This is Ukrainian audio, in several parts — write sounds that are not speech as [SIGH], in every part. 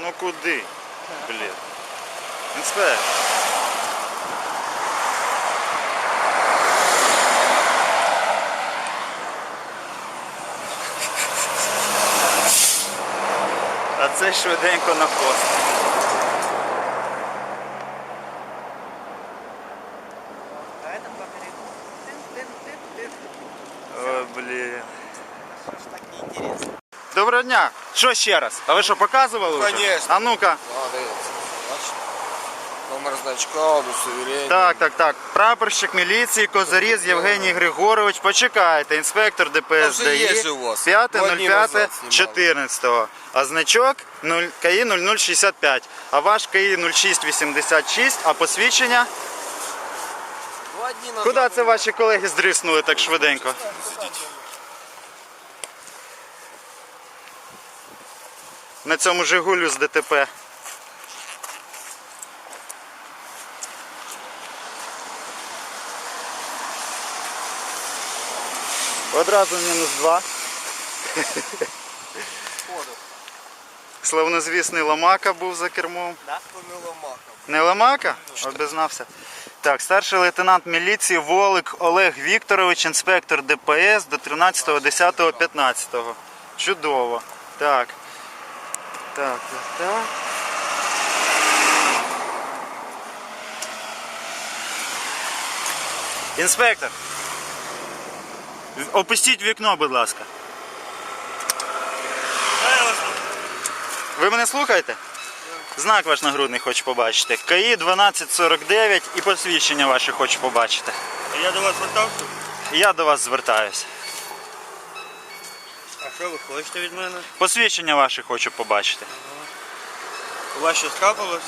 Ну куди? Блін. Інспектор. А це швиденько на пост. А это поперек. Тын-тын-тын-тын. Ой, блін. Что ж так неинтересно? Доброго дня. Що ще раз? А ви що показували? вже? Конечно. А ну-ка. Бачите? Номер значка, удостоверення. Так, так, так. Прапорщик міліції Козаріз Євгеній Григорович. Почекайте, інспектор Та ДПС вже є ДАІ ж у вас. Два дні назад знімали. 5.05.14. А значок 0, КАІ 0065. А ваш КАІ 0686, а посвідчення? Два дні назад. Куди це ваші колеги здриснули так швиденько? На цьому Жигулю з ДТП. Одразу мінус два. Славнозвісний Ламака був за кермом. Да? Помило мака. Не Ламака? Обізнався. Так, старший лейтенант міліції Волик Олег Вікторович, інспектор ДПС до 13.10.15. Чудово. Так. Так, так, так. Інспектор. Опустіть вікно, будь ласка. Ви мене слухаєте? Знак ваш нагрудний хочу побачити. КАІ 1249 і посвідчення ваше хочу побачити. Я до вас звертався. Я до вас звертаюся. Що ви хочете від мене? Посвідчення ваше хочу побачити. У вас щось трапилось?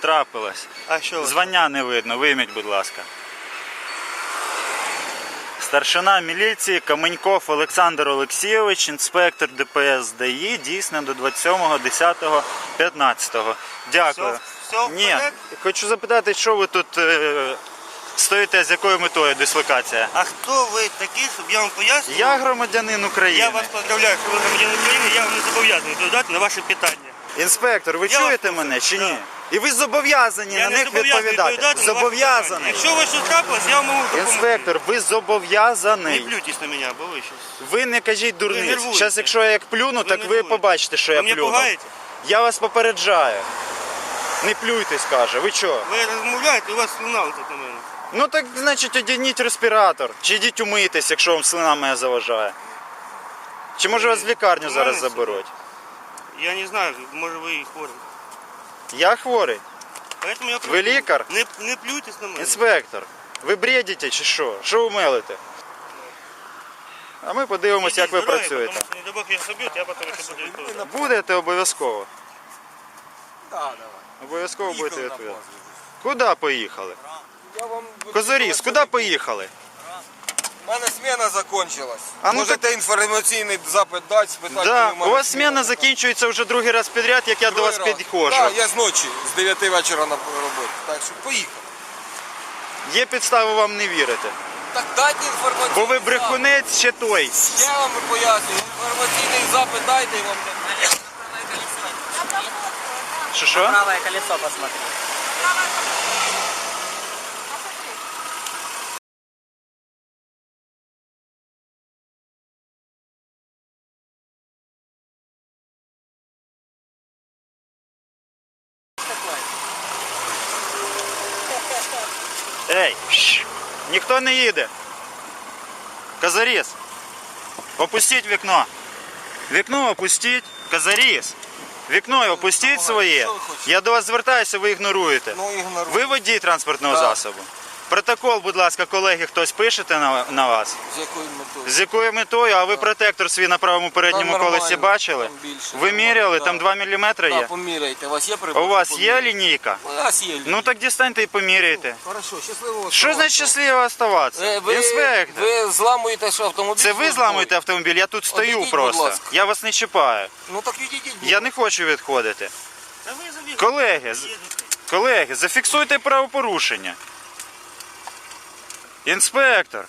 Трапилось. А що ви? Звання не видно, вийміть, будь ласка. Старшина міліції Каменьков Олександр Олексійович, інспектор ДПС ДАІ, дійсно до 27.10.15. Дякую. Все- все в Ні, порядку? хочу запитати, що ви тут е, стоїте, з якою метою дислокація? А хто ви такі, щоб я вам пояснив? Я громадянин України. Я вас поздравляю, що ви громадян України, я вам не зобов'язаний додати на ваше питання. Інспектор, ви Я чуєте вас мене чи ні? Да. І ви зобов'язані Я на не них зобов'язаний відповідати. відповідати на Зобов'язаний. Якщо вас щось трапилось, я вам можу допомогти. Інспектор, ви Не зобов'язаний. плюйтесь на мене, бо ви щось. Ви не кажіть дурниць. нервуєте. Зараз, якщо я як плюну, Ви так ви нервуєте. побачите, що Ви я мене плюнув. пугаєте? Я вас попереджаю. Не плюйтесь, каже. Ви що? Ви розмовляєте, у вас слюна летить на мене. Ну так значить одягніть респіратор. Чи йдіть умийтесь, якщо вам слина моя заважає. Чи може вас в лікарню зараз заберуть? Я не знаю, може ви хворі. Я хворий. Поэтому я Ви лікар? Не, не плюйтесь на мене. Інспектор, ви бредите чи що? Що ви мелите? А ми подивимося, як ви працюєте. Не дай Бог, я соб'ють, я потім ще буду відповідати. Будете обов'язково. Так, давай. Обов'язково будете відповідати. Куди поїхали? Козаріс, куди поїхали? У мене смена закончилась. А ну Можете інформаційний запит дати, спитати. Да, у вас смена смена закінчується вже другий раз підряд, як я до вас раз. підходжу. Так, я з ночі, з 9 вечора на роботі. Так що поїхав. Є підстави вам не вірити. Так дайте інформаційний Бо ви брехунець ще той. Я вам пояснюю, інформаційний запит дайте і вам. Що що? Правое колесо посмотри. Ніхто не їде. Казаріс, опустіть вікно. Вікно опустіть. Казаріс. Вікно опустіть своє. Я до вас звертаюся, ви ігноруєте. Ну. Ви водій транспортного засобу. Протокол, будь ласка, колеги, хтось пишете на, на вас. З якою метою? З якою метою? А ви протектор свій на правому передньому Там колесі нормально, бачили? там більше, Ви нормально, міряли, да. там 2 мм Так, поміряйте. У вас є А прибор? у вас є лінійка? У нас є. Ну так дістаньте і поміряйте. Хорошо, щасливо. Що значить щасливо оставатися? Ви, ви, Інспектор. ви зламуєте що автомобіль? Це ви зламуєте автомобіль, я тут стою Одійдіть, будь просто. ласка. Я вас не чіпаю. Ну так відійдіть. Я не хочу відходити. Колеги, з- колеги, зафіксуйте правопорушення. Інспектор.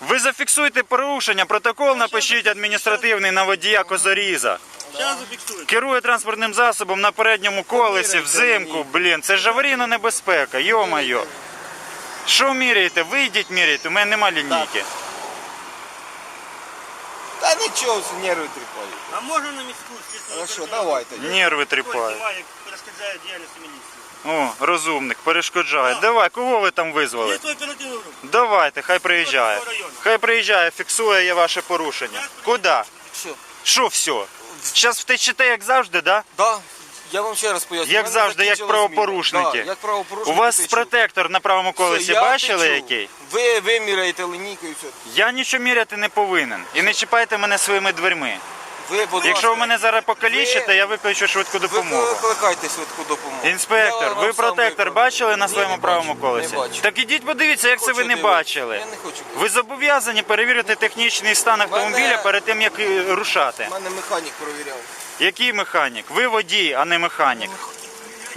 Ви зафіксуйте порушення, протокол напишіть адміністративний на водія. Зараз зафіксують. Керує транспортним засобом на передньому колесі, взимку, блін, це ж аварійна небезпека, йо-моє. Що міряєте? Вийдіть міряйте, у мене нема лінійки. Та нічого, все, нерви тріпають. А можна на міську? Хорошо, давай тоді. Нерви тріпають. перешкоджає діяльність міліції. О, розумник, перешкоджає. Давай, кого ви там визвали? Давайте, хай приїжджає. Хай приїжджає, фіксує я ваше порушення. Куди? Що? Що все? Зараз втечете, як завжди, да? Да, я вам ще раз поясню. Як У мене завжди, як закінчилась зміна. правопорушники. Да, як У вас течу. протектор на правому колесі Все, я бачили течу. який? Ви виміряєте лінійку і все. Я нічого міряти не повинен. І не чіпайте мене своїми дверми. Ви, будь Якщо ви ласка, мене зараз покалічите, я викличу швидку Ви допомогу. викликайте швидку допомогу. Інспектор, ви сам протектор бачили на Ні, своєму не правому бачу, колесі? Не бачу. Так ідіть подивіться, як це ви Хочу не дивитися. бачили. Я не хочу. Ви зобов'язані перевірити технічний стан автомобіля Мене- перед тим, як е, рушати. У мене механік провіряв. Який механік? Ви водій, а не механік.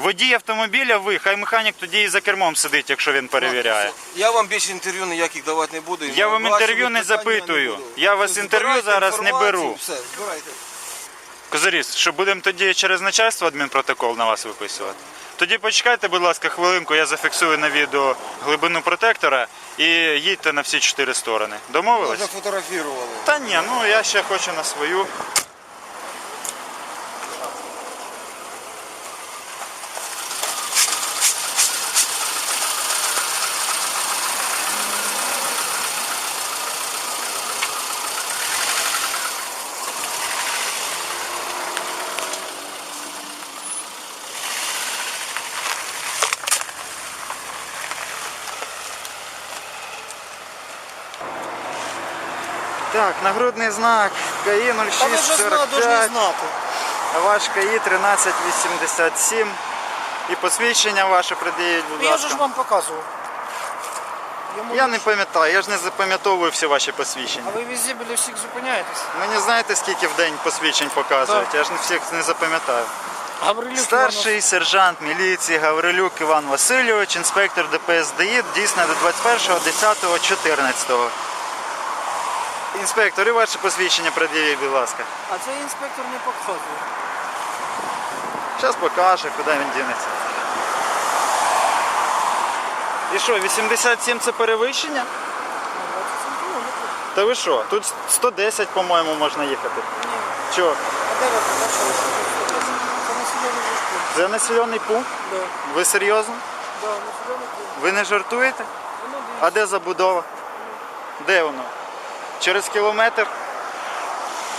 Водій автомобіля ви, хай механік тоді і за кермом сидить, якщо він перевіряє. Я вам більше інтерв'ю ніяких давати не буду. Я вам Ваші інтерв'ю не питання запитую. буду. Я вас інтерв'ю зараз не інформацію, беру. Все, збирайте. Козаріс, що будемо тоді через начальство адмінпротокол на вас виписувати? Тоді почекайте, будь ласка, хвилинку, я зафіксую на відео глибину протектора і їдьте на всі чотири сторони. Домовились? зафотографували. Та ні, ну я ще хочу на свою. Так, нагрудний знак КАІ Та ви вже зна- должны 0645. знати. Ваш КАІ 1387. І посвідчення ваше пред'явіть, будь Я же ж вам показывал. Я, Я не пам'ятаю, я ж не запам'ятовую всі ваші посвідчення. А ви везде біля всіх зупиняєтесь? Мені знаєте, скільки в день посвідчень показують? Я ж не всіх не запам'ятаю. Гаврилюк Старший сержант міліції Гаврилюк Іван Васильович, інспектор ДПС ДАІ, дійсно до 21.10.14. Інспектор, і ваше посвідчення пред'явіть, будь ласка. А цей інспектор не показує. Зараз покаже, куди він дінеться. І що, 87 це перевищення? 27 кілометрів. Та ви що? Тут 110, по-моєму, можна їхати. Ні. Що? А де ви побачили, що тут 110? Це населений пункт. Це населений пункт? Да. Ви серйозно? Да, населений пункт. Ви не жартуєте? Воно. А де забудова? Де воно? Через кілометр?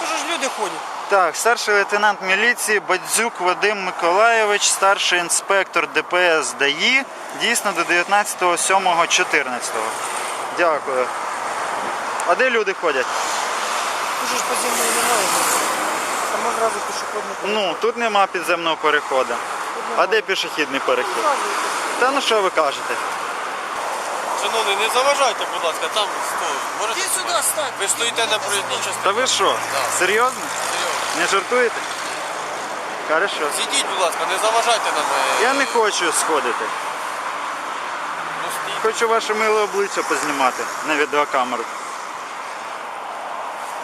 Тут ж люди ходять. Так, старший лейтенант міліції Бадзюк Вадим Миколайович, старший інспектор ДПС ДАІ, дійсно до 19.07.14. Дякую. А де люди ходять? Тут ж подземної немає. Там одразу пішохідний перехід. Ну, тут нема підземного переходу. А де пішохідний перехід? Та ну що ви кажете? Шановний, не заважайте, будь ласка, там. Можете Іди сюди, стань. Ви стоїте на проїзній частині. Та ви що? Серйозно? Не жартуєте? Хорошо. Зійдіть, будь ласка, не заважайте нам. е, Я не хочу сходити. ну. Хочу ваше миле обличчя познімати на відеокамеру.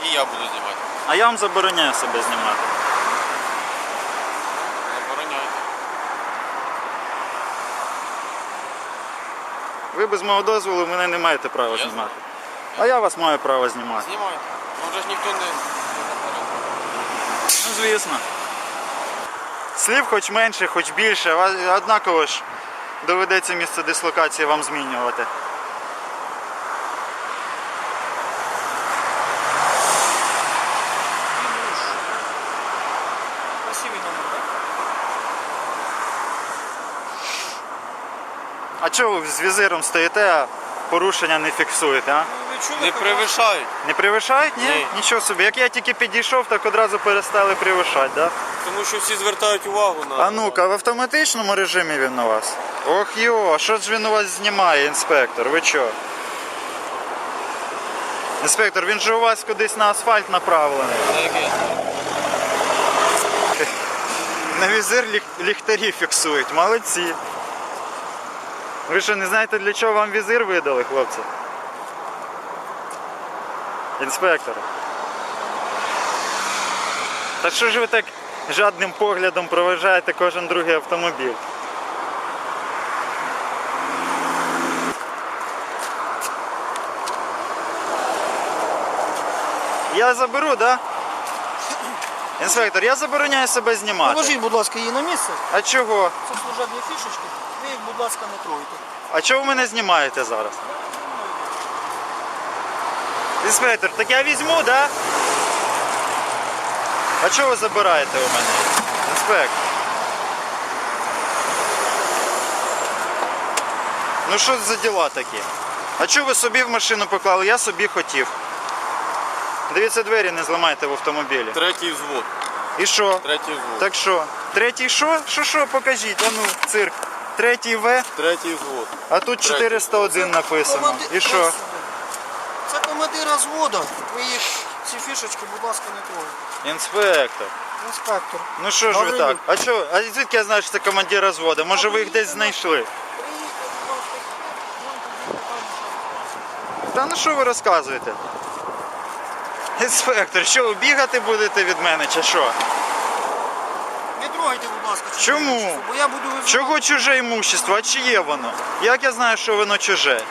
І я буду знімати. А я вам забороняю себе знімати. Ви без мого дозволу мене не маєте права Я знімати. А я вас маю право знімати. Знімайте. Ну вже ж ніхто не... Ну, звісно. Слів хоч менше, хоч більше, а однаково ж доведеться місце дислокації вам змінювати. Чого ви з візиром стоїте, а порушення не фіксуєте, а? Ну, Не як перевишають. Не перевишають? Ні? Ні. Нічого собі. Як я тільки підійшов, так одразу перестали перевишати, да? Тому що всі звертають увагу на... А ну-ка, в автоматичному режимі він у вас? Ох йо, а що ж він у вас знімає, інспектор? Ви чо? Інспектор, він же у вас кудись на асфальт направлений. На яке? На візир ліх- ліхтарі фіксують. Молодці. Ви що, не знаєте, для чого вам візир видали, хлопці? Інспектор. Та що ж ви так жадним поглядом проважаєте кожен другий автомобіль? Я заберу, так? Да? Інспектор, я забороняю себе знімати. Положіть, будь ласка, її на місце. А чого? Це служебні фішечки. Ви будь ласка, не тройте. А чого ви мене знімаєте зараз? Інспектор, так я візьму, так? Да? А чого ви забираєте у мене? Інспектор. Ну що за діла такі? А чого ви собі в машину поклали? Я собі хотів. Дивіться, двері не зламайте в автомобілі. Третій взвод. І що? Третій взвод. Так що? Третій що? Що що? Покажіть, а ну, цирк. Третій В, Третій взвод. а тут 401 написано. Команди- І що? Це командира зводу. Ви їх, ці фішечки, будь ласка, не тройте. Інспектор. Інспектор. Ну що ж ви так? А що? А звідки я знаю, що це командир розводу? Може ви їх десь знайшли? Вам тоді питання. Та ну що ви розказуєте? Інспектор, що ви бігати будете від мене чи що? Трогайте, будь ласка, чуже Чому? імущество, Бо я буду визивати. Чого чуже імущество? А чиє воно? Як я знаю, що воно чуже? Воно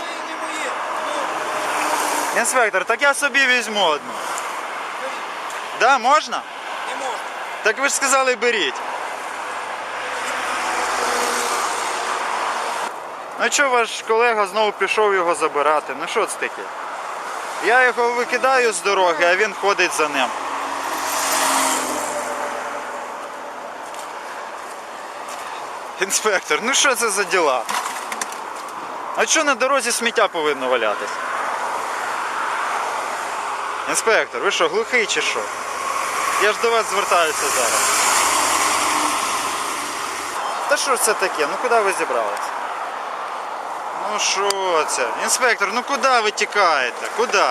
і не моє. Воно Інспектор, так я собі візьму одну. Да, можна? не можна. Так ви ж сказали, беріть. Ну що ваш колега знову пішов його забирати? Ну що це таке? Я його викидаю з дороги, а він ходить за ним. Інспектор, ну що це за діла? А що на дорозі сміття повинно валятись? Інспектор, ви що, глухий чи що? Я ж до вас звертаюся зараз. Та що ж це таке? Ну куди ви зібралися? Ну що це? Інспектор, ну куди ви тікаєте? Куди?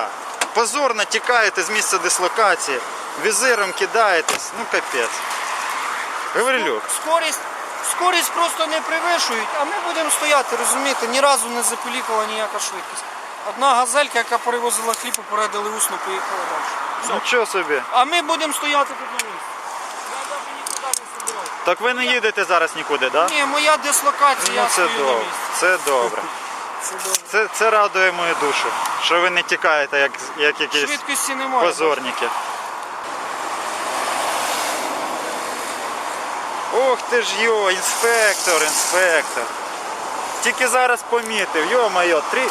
Позорно тікаєте з місця дислокації, візиром кидаєтесь, ну капець. Гаврилюк, Скорість, скорість просто не перевищують, а ми будемо стояти, розумієте, ні разу не запілікала ніяка швидкість. Одна газелька, яка перевозила хліб, попередили усно, поїхала далі. нічого собі. А ми будемо стояти тут на місці. Я навіть нікуди не собираюся. Так ви не їдете зараз нікуди, так? Да? Ні, моя дислокація, Ну я це стою на добре. місці. Це добре. Це добре. Це, це радує мою душу, що ви не тікаєте, як, як якісь Швидкості немає. позорники. Ох ти ж йо, інспектор, інспектор. Тільки зараз помітив, йо-моє, три...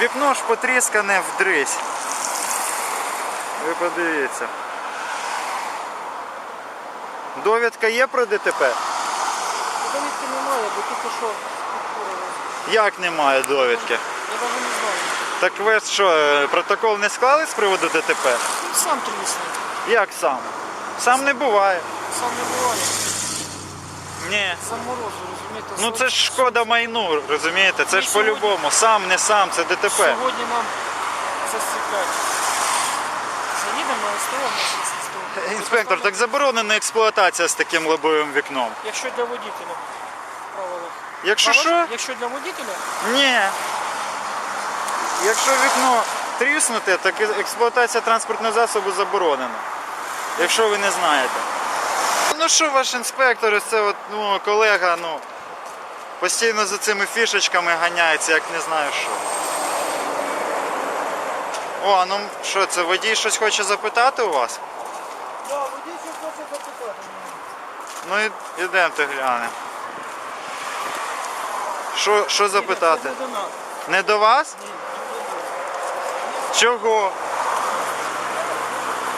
вікно ж потріскане вдрись. Ви подивіться. Довідка є про ДТП? Довідки немає, бо тільки що. Як немає довідки? Я навіть не знаю. Так ви що, е, протокол не склали з приводу ДТП? Сам трісний. Як сам? Сам не буває. Сам не буває. Ні. Сам морозу, розумієте? Ну це ж шкода майну, розумієте? Це ж сьогодні- по-любому. Сам, не сам, це ДТП. Сьогодні нам засікають. Заїдемо на СТО. Інспектор, так заборонена експлуатація з таким лобовим вікном. Якщо для водителя. Правила. Якщо Правила? що? Якщо для водителя, Ні. Якщо вікно тріснуте, так і експлуатація транспортного засобу заборонена. Якщо ви не знаєте. Ну що ваш інспектор, це от, ну, колега, ну, постійно за цими фішечками ганяється, як не знаю що. О, ну що це, водій щось хоче запитати у вас? Да, водій щось хоче запитати. Ну і- ідемте глянемо. Що, що запитати? Не до нас. Не до вас? Ні, Чого?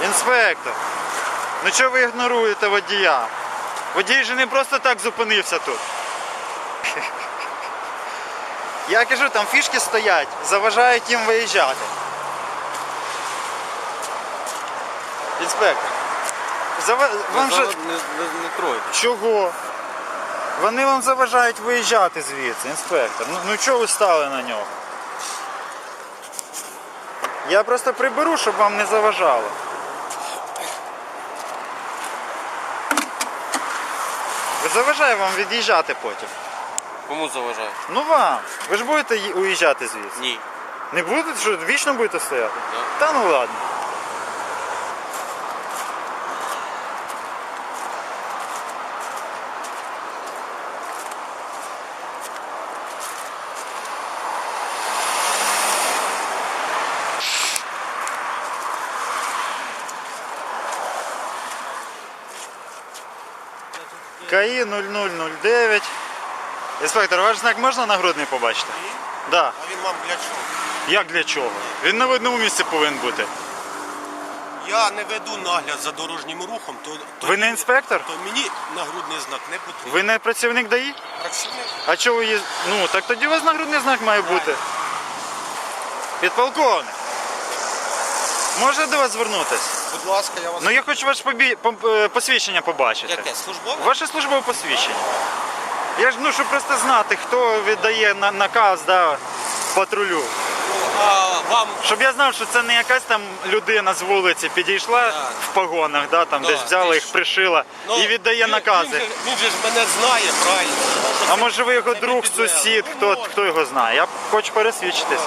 Інспектор. Ну чого ви ігноруєте водія? Водій же не просто так зупинився тут. [LAUGHS] Я кажу, там фішки стоять, заважають їм виїжджати. Інспектор. зава- Вам же... Не, не, не тройте. Чого? Вони вам заважають виїжджати звідси, інспектор. Ну, ну чого ви стали на нього? Я просто приберу, щоб вам не заважало. Заважає вам від'їжджати потім. Кому заважає? Ну вам. Ви ж будете уїжджати звідси. Ні. Не будете? Що, вічно будете стояти? Да. Та ну ладно. КАІ 0009. Інспектор, ваш знак можна нагрудний побачити? Да. А він вам для чого? Як для чого? Він на видному місці повинен бути. Я не веду нагляд за дорожнім рухом, то, то, Ви не інспектор? то мені нагрудний знак не потрібен. Ви не працівник ДАІ? Працівник? А чого ви є? Ну, так тоді у вас нагрудний знак має бути. Підполковник. Можна до вас звернутися? Будь ласка, я вас. Ну я хочу ваше побі... пом- е, посвідчення побачити. Яке? Службове? Ваше службове посвідчення. Я ж ну, щоб просто знати, хто віддає на- наказ да, патрулю. А вам Щоб я знав, що це не якась там людина з вулиці підійшла Так. в погонах, да, там Да, десь взяла ти їх, ж- пришила Ну, і віддає він- накази. Він, же- він же ж мене знає, правильно. А може ви його Це друг, сусід, Ну, хто, хто його знає? Я хочу пересвідчитись.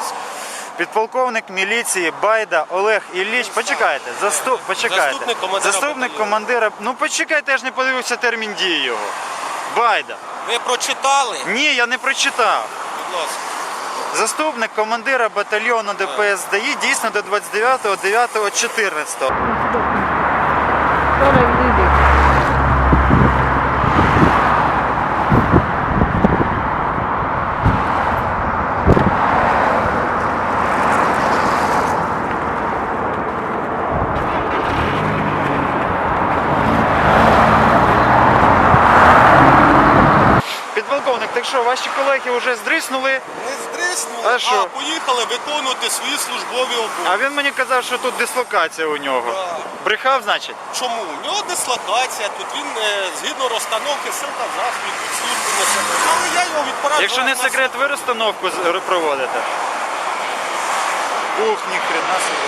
Підполковник міліції Байда Олег Ілліч. Почекайте, заступ, почекайте. Заступник командира Заступник батальйону. командира. Ну почекайте, я ж не подивився термін дії його. Байда. Ви прочитали? Ні, я не прочитав. Будь ласка. Заступник командира батальйону ДПС ДАІ дійсно до 29.09.14. Підполковник, так що, ваші колеги вже здриснули, Не здриснули, А що? поїхали виконувати свої службові обов'язки. а він мені казав, що тут дислокація у нього. Так. Брехав, значить? Чому? У нього дислокація, тут він е, згідно розстановки сил та засобів тут службу несе. Але я його відпоряджаю. Якщо не секрет, ви розстановку проводите. Ух, ніхрена собі.